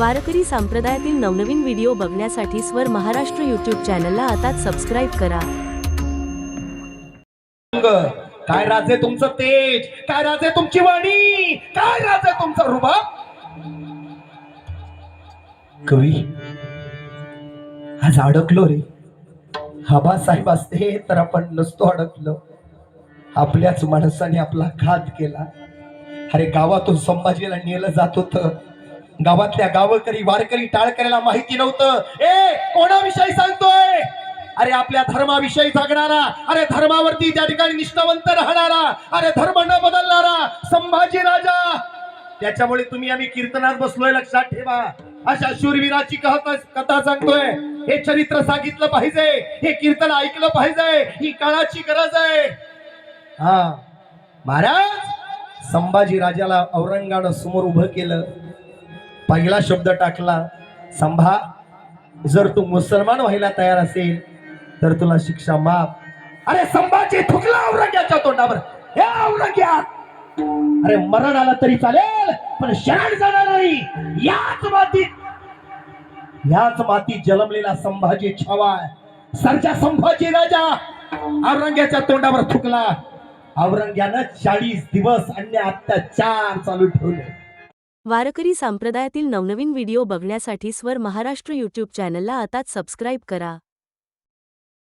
वारकरी संप्रदायातील नवनवीन व्हिडिओ बघण्यासाठी स्वर महाराष्ट्र युट्यूब चॅनलला आता सबस्क्राईब करा. काय राजे तुमचं तेज? काय राजे तुमची वाणी? काय राजे तुमचा रुबाब? कवी आज अडकलो रे. हबा साहेब असते तर आपण नसतो अडकलो. आपल्याच माणसाने आपला घात केला. अरे गावातून संभाजीला नेलं जात होत. गावातल्या गावकरी वारकरी टाळकऱ्याला माहिती नव्हतं. ए कोणाविषयी सांगतोय? अरे आपल्या धर्माविषयी जगणारा अरे धर्मावरती त्या ठिकाणी निष्ठावंत राहणारा अरे धर्म न बदलणारा संभाजी राजा. त्याच्यामुळे तुम्ही आम्ही कीर्तनात बसलोय लक्षात ठेवा. अशा शूरवीराची कथा कथा सांगतोय. हे चरित्र सांगितलं पाहिजे हे कीर्तन ऐकलं पाहिजे ही काळाची गरज आहे. हा. महाराज संभाजी राजाला औरंगानं समोर उभं केलं. पहिला शब्द टाकला संभा जर तू मुसलमान व्हायला तयार असेल तर तुला शिक्षा माफ. अरे संभाजी थुकला औरंग्याच्या तोंडावर. हे औरंग्या अरे मरण आलं तरी चालेल पण शरण जाणार नाही. याच मातीत याच मातीत जन्मलेला संभाजी छावा सरच्या संभाजी राजा औरंग्याच्या तोंडावर थुकला. औरंग्यानं चाळीस दिवस अन्य अत्याचार चालू ठेवले. वारकरी संप्रदायातील नवनवीन व्हिडिओ बघण्यासाठी स्वर महाराष्ट्र यूट्यूब चॅनलला आताच सबस्क्राईब करा.